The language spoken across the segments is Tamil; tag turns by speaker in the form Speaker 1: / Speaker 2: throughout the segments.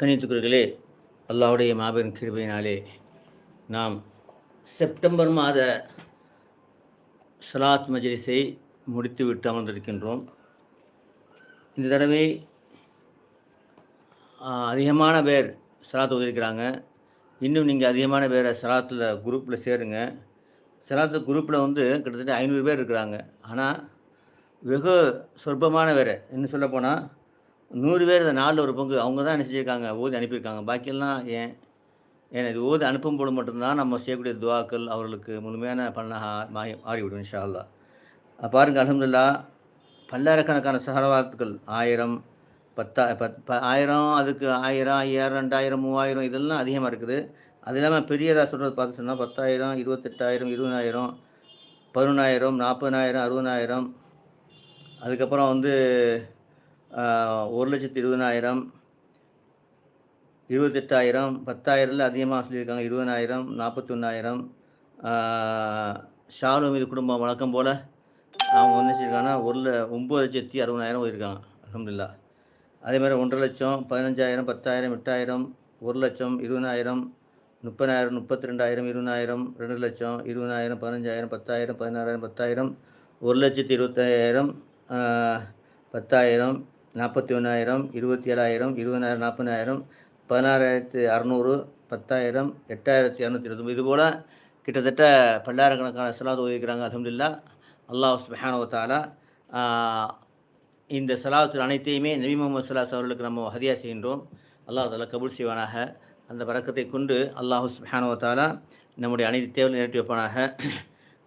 Speaker 1: கணித்துக்குறர்களே அல்லாவுடைய மாபெரும் கிருபையினாலே நாம் செப்டம்பர் மாத சலாத் மஜ்லிஸை முடித்துவிட்டு அமர்ந்திருக்கின்றோம். இந்த தடவை அதிகமான பேர் சலாத் ஒதுக்கிறாங்க இன்னும் நீங்கள் அதிகமான பேரை சலாத்தில் குரூப்பில் சேருங்க. சலாத்து குரூப்பில் வந்து கிட்டத்தட்ட ஐநூறு பேர் இருக்கிறாங்க. ஆனால் வெகு சொற்பமான வேறு. இன்னும் சொல்லப்போனால் நூறு பேர் இந்த நாலில் ஒரு பங்கு. அவங்க தான் என்ன செஞ்சுருக்காங்க? ஓதி அனுப்பியிருக்காங்க. பாக்கியெல்லாம் ஏன்? ஏன்னா இது ஓதி அனுப்பும்போது மட்டும்தான் நம்ம செய்யக்கூடிய துவாக்கள் அவர்களுக்கு முழுமையான பலனாக மாறி மாறிவிடும் இன்ஷா அல்லாஹ் பாருங்கள் அலமதுல்லா பல்லாயிரக்கணக்கான சகலவாத்துக்கள் ஆயிரம் பத்தா பத் ப- ஆயிரம் அதுக்கு ஆயிரம் ஐயாயிரம் ரெண்டாயிரம் மூவாயிரம் இதெல்லாம் அதிகமாக இருக்குது. அது இல்லாமல் பெரியதாக சொல்கிறது பார்த்து சொன்னால் பத்தாயிரம் இருபத்தெட்டாயிரம் இருபதாயிரம் பதினொன்றாயிரம் நாற்பதாயிரம் அறுபதாயிரம். அதுக்கப்புறம் வந்து ஒரு லட்சத்து இருபதாயிரம் இருபத்தெட்டாயிரம் பத்தாயிரம்ல அதிகமாக சொல்லியிருக்காங்க. இருபதாயிரம் நாற்பத்தொன்னாயிரம் ஷாலு மீது குடும்பம் வழக்கம் போல் அவங்க என்ன செஞ்சிருக்காங்கன்னா ஒரு ஒம்பது லட்சத்தி அறுபதாயிரம் போயிருக்காங்க. அலமதுல்லா அதே மாதிரி ஒன்றரை லட்சம் பதினஞ்சாயிரம் பத்தாயிரம் எட்டாயிரம் ஒரு லட்சம் இருபதாயிரம் முப்பதாயிரம் முப்பத்தி ரெண்டாயிரம் இருபதாயிரம் ரெண்டு லட்சம் இருபதாயிரம் பதினஞ்சாயிரம் பத்தாயிரம் பதினாறாயிரம் பத்தாயிரம் ஒரு லட்சத்தி இருபத்தாயிரம் பத்தாயிரம் நாற்பத்தி ஒன்றாயிரம் இருபத்தி ஏழாயிரம் இருபதாயிரம் நாற்பதாயிரம் பதினாறாயிரத்து அறநூறு பத்தாயிரம் எட்டாயிரத்தி இரநூத்தி இருபத்தொம்பது. இதுபோல் கிட்டத்தட்ட பல்லாயிரக்கணக்கான சலாத் உதவிக்கிறாங்க அலமதுல்லா அல்லாஹ் சுபஹானஹு இந்த சலாத்தில் அனைத்தையுமே நபி முகமது சலாஸ் அவர்களுக்கு நம்ம ஹதியா செய்கின்றோம். அல்லாஹ் தாலா கபூல் செய்வானாக. அந்த பறக்கத்தை கொண்டு அல்லாஹ் சுபஹானஹு நம்முடைய அனைத்து தேவையை நிரட்டி வைப்பானாக.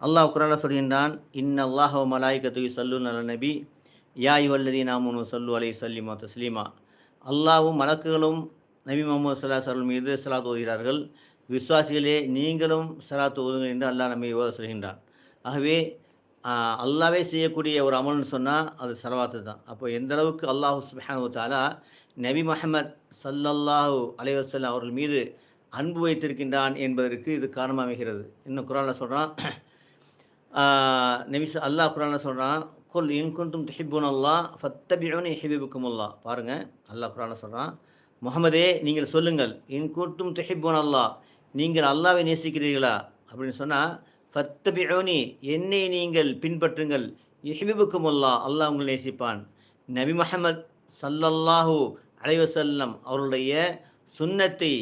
Speaker 1: அல்லாஹ் குரானில் சொல்கின்றான் இன் அல்லாஹ் மலாய்கத்து சல்லு நல நபி யா யுவல்லதி நாமுனு சொல்லு அலை சொல்லிமா தஸ்லீமா. அல்லாஹ்வும் மலக்குகளும் நபி முகமது சல்லா அவர்கள் மீது சலாத் ஓதுகிறார்கள். விஸ்வாசிகளே நீங்களும் சலாத் ஓதுங்கள் என்று அல்லாஹ் நம்மை ஓத சொல்கின்றான். ஆகவே அல்லாவே செய்யக்கூடிய ஒரு அமல்னு சொன்னால் அது சரவாத்து தான். அப்போ எந்த அளவுக்கு அல்லாஹு சுப்ஹானஹு தாலா நபி மஹமத் சல்லல்லாஹு அலைஹி அவர்கள் மீது அன்பு வைத்திருக்கின்றான் என்பதற்கு இது காரணமாகிறது. அமைகிறது இன்னும் குரானில் சொல்கிறான் நபி அல்லாஹ் குரானில் சொல்கிறான் கொல் இன்குண்டும் துஹிப்புன் அல்லா ஃபத்தபிஉனி ஹிபிபுக்கும் அல்லா பாருங்கள் அல்லாஹ் குரான சொல்கிறான் முகமதே நீங்கள் சொல்லுங்கள் இன்குண்டும் துஹிப்புன் அல்லா நீங்கள் அல்லாவை நேசிக்கிறீர்களா? அப்படின்னு சொன்னால் ஃபத்தபிஉனி என்னை நீங்கள் பின்பற்றுங்கள் இஹிபிபுக்கும் அல்லா அல்லாஹ் உங்களை நேசிப்பான். நபி முஹம்மத் சல்லல்லாஹூ அலைவசல்லம் அவருடைய சுன்னத்தை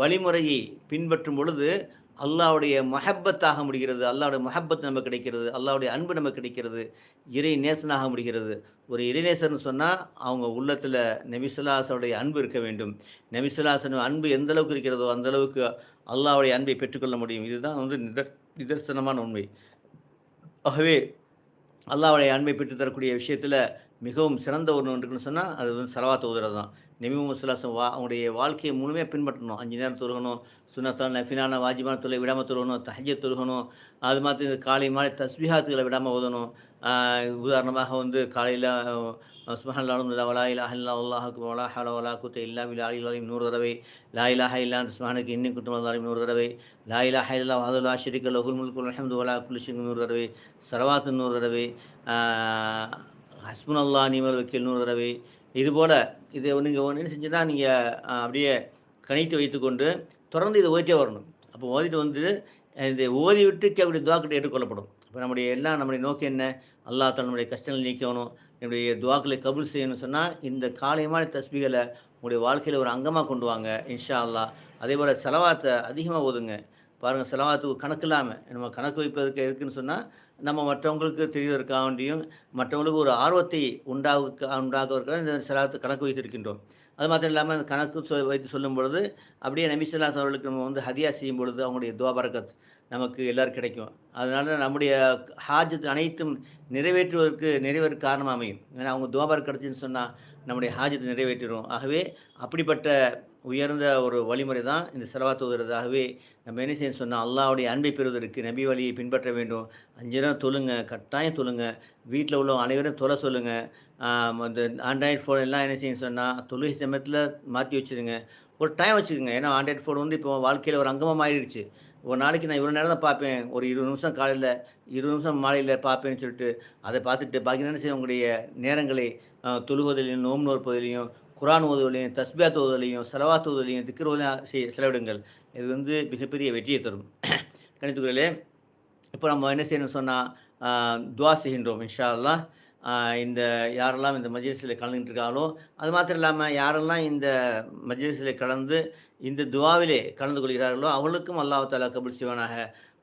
Speaker 1: வழிமுறையை பின்பற்றும் பொழுது அல்லாஹ்வுடைய மஹப்பத்தாக முடிகிறது அல்லாவுடைய மஹப்பத் நமக்கு கிடைக்கிறது அல்லாவுடைய அன்பு நமக்கு கிடைக்கிறது இறை நேசனாக முடிகிறது. ஒரு இறைநேசர்னு சொன்னால் அவங்க உள்ளத்தில் நபிசுல்லாசனுடைய அன்பு இருக்க வேண்டும். நபிசுல்லாசன் அன்பு எந்த அளவுக்கு இருக்கிறதோ அந்த அளவுக்கு அல்லாவுடைய அன்பை பெற்றுக்கொள்ள முடியும். இதுதான் வந்து நிதர் நிதர்சனமான உண்மை. ஆகவே அல்லாவுடைய அன்பை பெற்று தரக்கூடிய விஷயத்தில் மிகவும் சிறந்த ஒன்று இருக்குன்னு சொன்னால் அது வந்து சலவாத் ஓதுறது தான். நபி சுல்லாசம் வா அவங்களுடைய வாழ்க்கையை முழுமையாக பின்பற்றணும். அஞ்சு நேரம் தொழுகணும் சுனத்தான் நஃபினான வாஜிபான தொழிலை விடாமல் தொழுகணும் தஹஜ தொழுகணும் அது மாதிரி இந்த காலை மாலை தஸ்பிஹாத்துகளை விடாமல் ஓதணும். உதாரணமாக வந்து காலையில் சுபஹல்லாலும் இல்லா வலா இலாஹ இல்லா உல்லாஹுக்கு வலா ஹல வலா குத்த இல்லா விலா அலிலாலையும் நூறு தடவை. லா இலாஹ இல்லா சுமஹனுக்கு இன்னும் குற்றம் வந்தாலும் நூறு தடவை. லா இலாஹ இல்லா வாதுல்லா ஷரிக்க லஹுல் முல்குல் அஹமது வலா குலிஷிங் நூறு தடவை. சரவாத்து நூறு தடவை. ஹஸ்புன் அல்லா நீமல் வக்கீல் நூறு தடவை. இதுபோல் இது நீங்கள் ஒன்று என்ன செஞ்சுன்னா நீங்கள் அப்படியே கணித்து வைத்துக்கொண்டு தொடர்ந்து இதை ஓதிட்டே வரணும். அப்போ ஓதிட்டு வந்து இந்த ஓதி விட்டு கேட்கக்கூடிய துவாக்கிட்ட ஏற்றுக்கொள்ளப்படும் இப்போ நம்முடைய எல்லாம் நம்முடைய நோக்கம் என்ன? அல்லா தஆலா நம்முடைய கஷ்டங்களை நீக்கணும். என்னுடைய துவாக்களை கபுல் செய்யணும்னு சொன்னால் இந்த காலையமான தஸ்பிகளை உங்களுடைய வாழ்க்கையில் ஒரு அங்கமாக கொண்டு வாங்க இன்ஷா அல்லாஹ் அதே போல் செலவாத்தை அதிகமாக ஓதுங்க. பாருங்கள் செலவாத்துக்கு கணக்கு இல்லாமல் நம்ம கணக்கு வைப்பதற்கு இருக்குதுன்னு சொன்னால் நம்ம மற்றவங்களுக்கு தெரியவதற்காக வேண்டியும் மற்றவங்களுக்கு ஒரு ஆர்வத்தை உண்டாக உண்டாக்குவதற்காக இந்த செலவாத்து கணக்கு வைத்திருக்கின்றோம். அது மாத்திரம் இல்லாமல் அந்த கணக்கு சொல் வைத்து சொல்லும் பொழுது அப்படியே நபிசுல்லாஸ் அவர்களுக்கு நம்ம வந்து ஹதியா செய்யும் பொழுது அவங்களுடைய துவாபரக்கத் நமக்கு எல்லோரும் கிடைக்கும். அதனால் நம்முடைய ஹாஜத் அனைத்தும் நிறைவேற்றுவதற்கு நிறைவேற காரணமாக அமையும். ஏன்னா அவங்க துவா கிடச்சின்னு சொன்னால் நம்முடைய ஹாஜத்தை நிறைவேற்றிடும் ஆகவே அப்படிப்பட்ட உயர்ந்த ஒரு வழிமுறை தான் இந்த செலவா தூதுறதாகவே நம்ம என்ன செய்யணும் சொன்னால் அல்லாவுடைய அன்பை பெறுவதற்கு நபி வழியை பின்பற்ற வேண்டும். அஞ்சு நேரம் தொழுங்க கட்டாயம் தொழுங்க. வீட்டில் உள்ளவங்க அனைவரும் தொலை சொல்லுங்கள் அந்த ஆண்ட்ராய்டு ஃபோன் எல்லாம் என்ன செய்யணும் சொன்னால் தொழுகை சமயத்தில் மாற்றி வச்சுருங்க. ஒரு டைம் வச்சுக்கோங்க. ஏன்னா ஆண்ட்ராய்டு ஃபோன் வந்து இப்போ வாழ்க்கையில் ஒரு அங்கமாக மாறிடுச்சு ஒரு நாளைக்கு நான் இவ்வளோ நேரம் தான் பார்ப்பேன். ஒரு இருபது நிமிஷம் காலையில் இருபது நிமிஷம் மாலையில் பார்ப்பேன்னு சொல்லிட்டு அதை பார்த்துட்டு பாக்கி என்ன செய்ய உங்களுடைய நேரங்களை அஹ், தொழுவதிலையும் நோம்பு நோற்பதிலையும் குரான் ஓதுவதையும் தஸ்பியாத் ஓதுவதையும் செலவாத் ஓதுவதையும் திக்ரோதையும் செய் செலவிடுங்கள். இது வந்து மிகப்பெரிய வெற்றியை தரும். கணித்துக்குறையிலே இப்போ நம்ம என்ன செய்யணும்னு சொன்னால் துவா செய்கின்றோம் இன்ஷா அல்லாஹ். இந்த யாரெல்லாம் இந்த மஜ்லிஸில் கலந்துட்டு இருக்காங்களோ அது மாத்திரம் இல்லாமல் யாரெல்லாம் இந்த மஜ்லிஸில் கலந்து இந்த துவாவிலே கலந்து கொள்கிறார்களோ அவர்களுக்கும் அல்லாஹ் தாலா கபுல் சிவனாக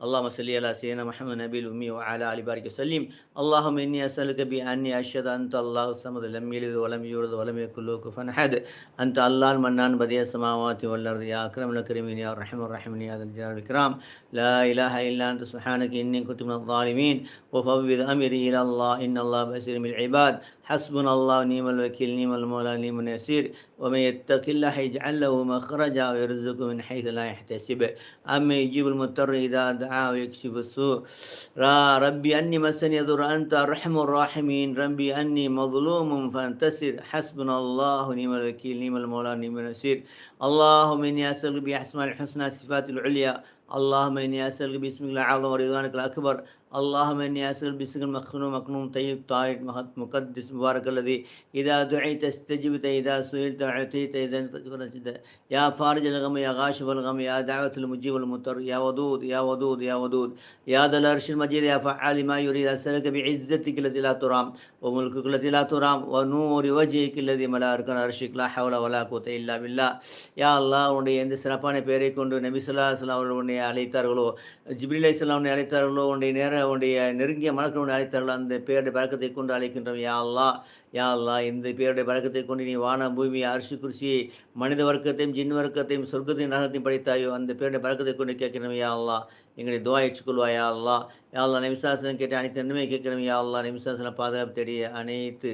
Speaker 1: اللهم صل على سيدنا محمد النبي الأمي وعلى آل بارك وسلم. اللهم إني أسألك بأني أشهد أنت الله الصمد لم يلد ولم يولد ولم يكن له كفوا أحد. أنت الله المنان بديع السماوات والأرض. يا أكرم الأكرمين يا أرحم الراحمين يا ذا الجلال والإكرام. لا إله إلا أنت سبحانك إني كنت من الظالمين. وفوض أمري إلى الله إن الله بصير بالعباد. حسبنا الله ونعم الوكيل نعم المولى نعم النصير. ومن يتق الله يجعل له مخرجا ويرزقه من حيث لا يحتسب. أما يجيب المضطر إذا دعا ويكشف السوء. ربي أني مسني يضر. أنت أرحم الراحمين. ربي أني مظلوم فانتصر. حسبنا الله ونعم الوكيل نعم المولى نعم النصير. اللهم إني أسألك بأسماء الحسنى صفات العليا. اللهم إني أسألك باسمك الأعظم ورضوانك الأكبر اللهم إني أسأل باسمك المخنوم مكنوم طيب طاهر مقدس مبارك الذي إذا دعيت استجبت إذا سئلت أعطيت إذا فرجت يا فارج الغم يا غاشف الغم يا دعوة المجيب المضطر يا ودود يا ودود يا ودود يا ذا العرش المجيد يا فعال ما يريد أسألك بعزتك التي لا ترام وملكك التي لا ترام ونور وجهك الذي ملا أركان عرشك لا حول ولا قوة إلا بالله يا الله உன்னுடைய எந்த சிறப்பான பெயரை கொண்டு நபி சொல்லா அவர்கள் உன்னை அழைத்தார்களோ? ஜிப்ரிலை இஸ்லாம் உன்னை அழைத்தார்களோ? உன்னுடைய நேர உன்னுடைய நெருங்கிய மலக்கள் உன்னை அழைத்தார்களோ? அந்த பேருடைய பழக்கத்தை கொண்டு அழைக்கின்றோம். யா அல்லா யா அல்லா இந்த பேருடைய பழக்கத்தை கொண்டு நீ வான பூமி அரிசி குறிச்சி மனித வர்க்கத்தையும் ஜின் வர்க்கத்தையும் சொர்க்கத்தையும் நகரத்தையும் படைத்தாயோ? அந்த பேருடைய பழக்கத்தை கொண்டு கேட்கிறோம் யா அல்லா எங்களுடைய துவா ஏற்றுக்கொள்வா. யா அல்லா யா அல்லா நிமிஷாசனம் கேட்டு அனைத்து நன்மை கேட்கிறோம். யா அல்லா நிமிஷாசனம் பாதுகாப்பு தேடிய அனைத்து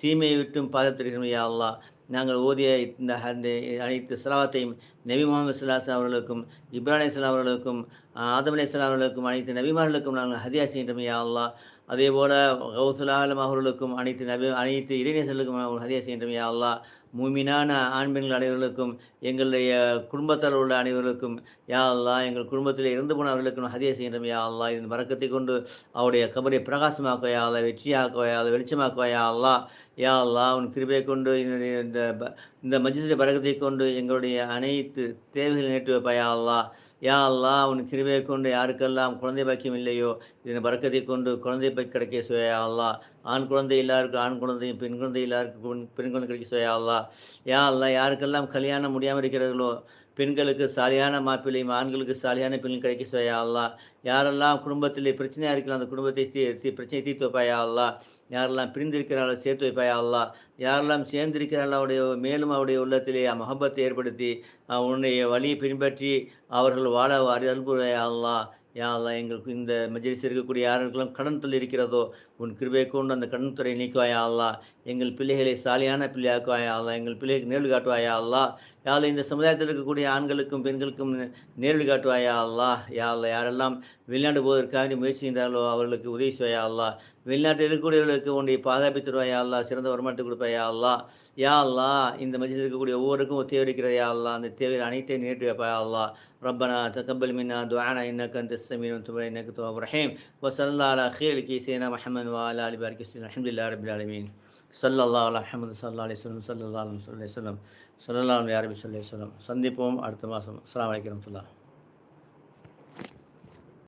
Speaker 1: தீமையை விட்டும் பாதுகாப்பு தெரிகிறோம் யா அல்லா நாங்கள் ஓதிய இந்த அந்த அனைத்து செலவாத்தையும் நபி முகமது சல்லாஸ் அவர்களுக்கும் இப்ராஹிம் சலா அவர்களுக்கும் ஆதம் அலி சலா அவர்களுக்கும் அனைத்து நபிமார்களுக்கும் நாங்கள் ஹதியா செய்கின்றோம் யா அல்லா அதே போல் கௌசுலாலம் அவர்களுக்கும் அனைத்து நபி அனைத்து இளைஞர்களுக்கும் ஹதியா செய்கின்றோம் யா அல்லா மூமினான ஆண் பெண்கள் அனைவர்களுக்கும் எங்களுடைய குடும்பத்தில் உள்ள அனைவருக்கும் யா அல்லா எங்கள் குடும்பத்தில் இறந்து போனவர்களுக்கும் ஹதியா செய்கின்றோம் யா அல்லா. இதன் வரக்கத்தை கொண்டு அவருடைய கபரை பிரகாசமாக்குவா யா அல்லா. வெற்றியாக்குவா யா அல்லா. வெளிச்சமாக்குவா யா அல்லா. யா அல்லா உன் கிருபையை கொண்டு இந்த இந்த மஜ்ஜிஸுடைய பறக்கத்தை கொண்டு எங்களுடைய அனைத்து தேவைகளை நேற்று வைப்பா யா அல்லா. யா அல்லா உன் கிருபையை கொண்டு யாருக்கெல்லாம் குழந்தை பாக்கியம் இல்லையோ இதன் பறக்கத்தை கொண்டு குழந்தை பாக்கி கிடைக்க சுயா அல்லா. ஆண் குழந்தை இல்லாருக்கு ஆண் குழந்தையும் பெண் குழந்தை எல்லாருக்கும் பெண் குழந்தை கிடைக்க சுயா அல்லா. யா அல்லா யாருக்கெல்லாம் கல்யாணம் முடியாமல் இருக்கிறார்களோ பெண்களுக்கு சாலியான மாப்பிள்ளையும் ஆண்களுக்கு சாலியான பெண்கள் கிடைக்க சுயா அல்லா. யாரெல்லாம் குடும்பத்தில் பிரச்சனையாக இருக்கலாம் அந்த குடும்பத்தை தீ பிரச்சனை தீர்த்து வைப்பாயா அல்லா. யாரெல்லாம் பிரிந்திருக்கிறார்களோ சேர்த்து வைப்பாயா அல்லா. யாரெல்லாம் சேர்ந்திருக்கிறார்கள் அவருடைய மேலும் அவருடைய உள்ளத்திலே மொஹபத்தை ஏற்படுத்தி உன்னுடைய வழியை பின்பற்றி அவர்கள் வாழ அருள்புறையா அல்லா. யா எங்களுக்கு இந்த மஜ்லிஸ் இருக்கக்கூடிய யாருக்கெல்லாம் கடன் தொல் இருக்கிறதோ உன் கிருபை கொண்டு அந்த கடன் துறை நீக்குவாயா அல்லா? எங்கள் பிள்ளைகளை சாலியான பிள்ளையாக்குவாயா அல்லா? எங்கள் பிள்ளைகளுக்கு நேர்வு காட்டுவாயா அல்லா? யாழ் இந்த சமுதாயத்தில் இருக்கக்கூடிய ஆண்களுக்கும் பெண்களுக்கும் நேர்வு காட்டுவாயா அல்லா யா அல்லா யாரெல்லாம் வெளிநாடு போவதற்காக முயற்சி செய்கிறார்களோ அவர்களுக்கு உதவி செய்வாயா அல்லா வெளிநாட்டில் இருக்கக்கூடியவர்களுக்கு உன்னுடைய பாதுகாப்பு தருவாயா அல்லா சிறந்த வருமானத்தை கொடுப்பாயா அல்லா யா அல்லா இந்த மஜ்லிஸ் இருக்கக்கூடிய ஒவ்வொருக்கும் தேவை இருக்கிறதா அல்லா அந்த தேவையில் அனைத்தையும் நேற்று வைப்பாயா அல்லா ربنا تقبل منا دعانا انك انت السميع وتب انك التواب الرحيم وصلى الله على خير سيدنا محمد وعلى اله وبارك وسلم الحمد لله رب العالمين صلى الله على محمد صلى الله عليه وسلم صلى الله عليه وسلم சொல்லலாம் யாரும் சொல்லி சொல்லும் சந்திப்போம் அடுத்த மாதம். அஸ்லாம் வலைக்கம் சொல்லலாம்